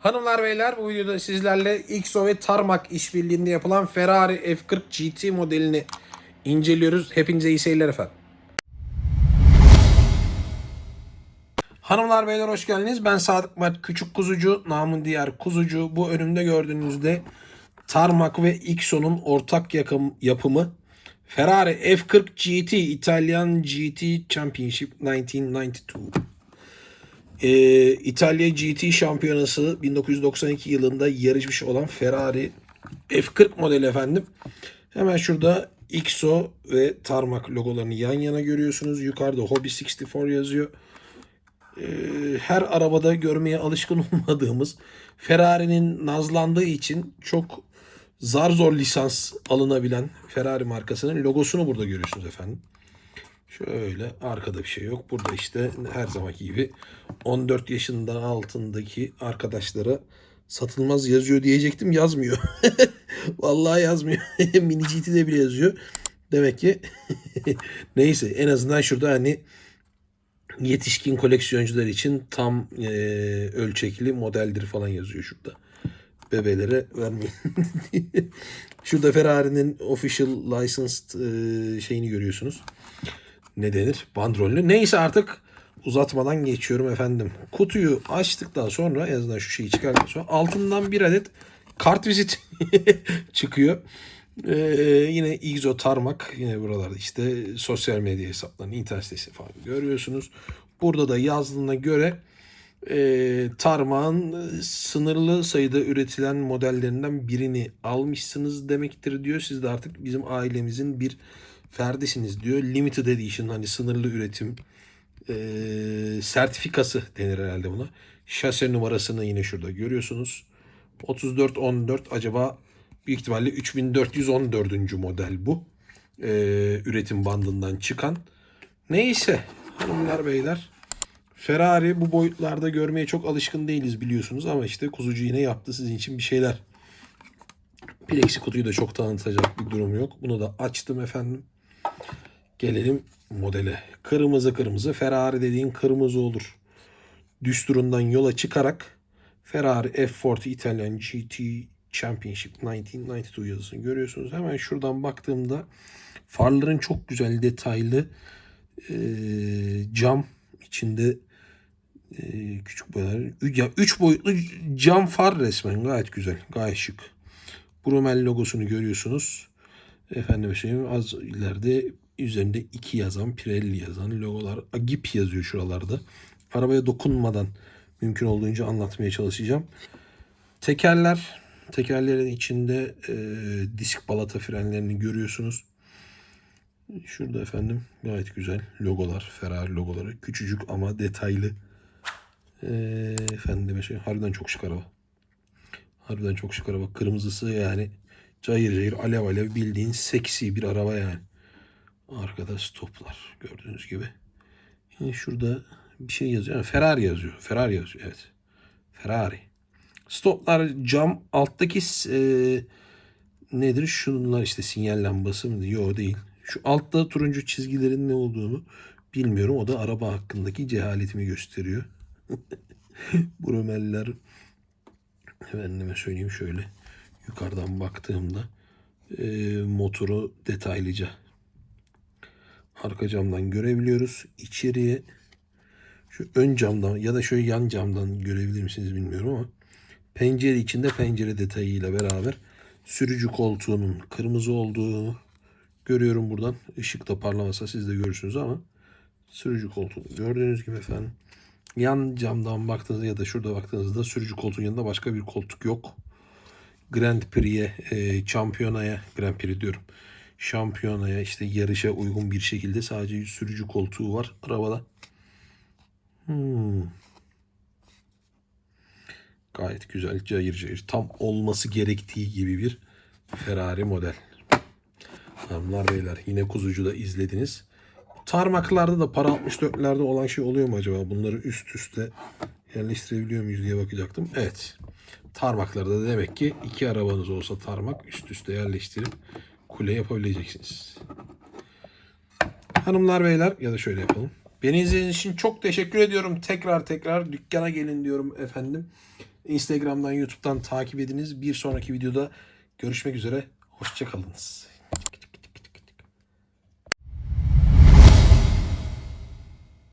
Hanımlar beyler bu videoda sizlerle XO ve Tarmac işbirliğinde yapılan Ferrari F40 GT modelini inceliyoruz. Hepinize iyi seyirler efendim. Hanımlar beyler hoş geldiniz. Ben Sadık Mert Küçük Kuzucu, namın diğer Kuzucu. Bu önümde gördüğünüzde Tarmac ve XO'nun ortak yakım, yapımı Ferrari F40 GT İtalyan GT Championship 1992. Ee, İtalya GT şampiyonası 1992 yılında yarışmış olan Ferrari F40 modeli efendim. Hemen şurada XO ve Tarmac logolarını yan yana görüyorsunuz. Yukarıda Hobby 64 yazıyor. Ee, her arabada görmeye alışkın olmadığımız Ferrari'nin nazlandığı için çok zar zor lisans alınabilen Ferrari markasının logosunu burada görüyorsunuz efendim. Şöyle arkada bir şey yok. Burada işte her zamanki gibi 14 yaşından altındaki arkadaşlara satılmaz yazıyor diyecektim. Yazmıyor. Vallahi yazmıyor. Mini GT'de bile yazıyor. Demek ki neyse en azından şurada hani yetişkin koleksiyoncular için tam e, ölçekli modeldir falan yazıyor şurada. Bebelere vermeyin. şurada Ferrari'nin official licensed e, şeyini görüyorsunuz ne denir? Bandrollü. Neyse artık uzatmadan geçiyorum efendim. Kutuyu açtıktan sonra en azından şu şeyi çıkardıktan sonra altından bir adet kart vizit çıkıyor. Ee, yine Igzo Tarmak yine buralarda işte sosyal medya hesaplarını, internet sitesi falan görüyorsunuz. Burada da yazdığına göre e, Tarmak'ın sınırlı sayıda üretilen modellerinden birini almışsınız demektir diyor. Siz de artık bizim ailemizin bir ferdisiniz diyor. Limited Edition hani sınırlı üretim e, sertifikası denir herhalde buna. Şase numarasını yine şurada görüyorsunuz. 3414 acaba büyük ihtimalle 3414. model bu. E, üretim bandından çıkan. Neyse hanımlar beyler. Ferrari bu boyutlarda görmeye çok alışkın değiliz biliyorsunuz ama işte kuzucu yine yaptı sizin için bir şeyler. Plexi kutuyu da çok tanıtacak bir durum yok. Bunu da açtım efendim. Gelelim modele. Kırmızı kırmızı. Ferrari dediğin kırmızı olur. Düsturundan yola çıkarak Ferrari F40 Italian GT Championship 1992 yazısını görüyorsunuz. Hemen şuradan baktığımda farların çok güzel detaylı e, cam içinde e, küçük boyalar. Ya 3 boyutlu cam far resmen gayet güzel. Gayet şık. Brumel logosunu görüyorsunuz. Efendim söyleyeyim az ileride üzerinde iki yazan, Pirelli yazan logolar. Agip yazıyor şuralarda. Arabaya dokunmadan mümkün olduğunca anlatmaya çalışacağım. Tekerler, tekerlerin içinde e, disk balata frenlerini görüyorsunuz. Şurada efendim gayet güzel logolar, Ferrari logoları. Küçücük ama detaylı. E, efendim şey, harbiden çok şık araba. Harbiden çok şık araba. Kırmızısı yani cayır cayır alev alev bildiğin seksi bir araba yani. Arkada stoplar gördüğünüz gibi. Yine şurada bir şey yazıyor. Yani Ferrari yazıyor. Ferrari yazıyor evet. Ferrari. Stoplar cam alttaki e, nedir? Şunlar işte sinyal lambası mı? Yok değil. Şu altta turuncu çizgilerin ne olduğunu bilmiyorum. O da araba hakkındaki cehaletimi gösteriyor. Brumeller efendime söyleyeyim şöyle yukarıdan baktığımda e, motoru detaylıca arka camdan görebiliyoruz. İçeriye şu ön camdan ya da şöyle yan camdan görebilir misiniz bilmiyorum ama pencere içinde pencere detayıyla beraber sürücü koltuğunun kırmızı olduğunu görüyorum buradan. Işık da parlamasa siz de görürsünüz ama sürücü koltuğu gördüğünüz gibi efendim. Yan camdan baktığınızda ya da şurada baktığınızda sürücü koltuğun yanında başka bir koltuk yok. Grand Prix'e, e, şampiyonaya, Grand Prix diyorum. Şampiyonaya işte yarışa uygun bir şekilde sadece sürücü koltuğu var arabada. Hmm. Gayet güzel, cayır cayır. Tam olması gerektiği gibi bir Ferrari model. Hanımlar beyler yine kuzucuda izlediniz. Tarmaklarda da para 64'lerde olan şey oluyor mu acaba? Bunları üst üste yerleştirebiliyor muyuz diye bakacaktım. Evet. Tarmaklarda da demek ki iki arabanız olsa tarmak üst üste yerleştirip kule yapabileceksiniz. Hanımlar beyler ya da şöyle yapalım. Beni izlediğiniz için çok teşekkür ediyorum. Tekrar tekrar dükkana gelin diyorum efendim. Instagram'dan, YouTube'dan takip ediniz. Bir sonraki videoda görüşmek üzere. Hoşçakalınız.